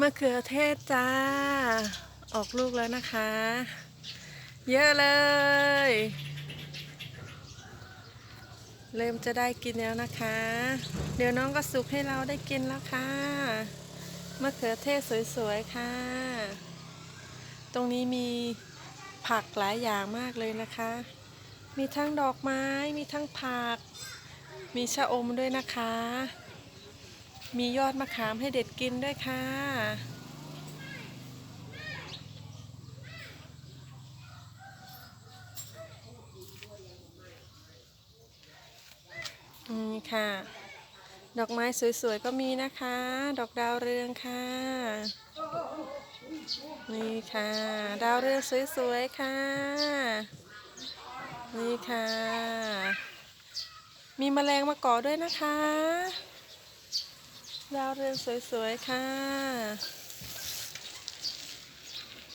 มะเขือเทศจ้า ออกลูกแล้วนะคะ เยอะเลย เริ่มจะได้กินแล้วนะคะ เดี๋ยวน้องก็สุกให้เราได้กินแล้วค่ะมะเขือเทศสวยๆค่ะ ตรงนี้มีผักหลายอย่างมากเลยนะคะ มีทั้งดอกไม้ มีทั้งผัก มีชะอมด้วยนะคะ มียอดมะขามให้เด็ดกินด้วยค่ะ นี่ค่ะ ดอกไม้สวยๆก็มีนะคะ ดอกดาวเรืองค่ะ นี่ค่ะ ดาวเรืองสวยๆค่ะ นี่ค่ะ มีแมลงมาเกาะด้วยนะคะ ดาวเรืองสวยๆ ค่ะ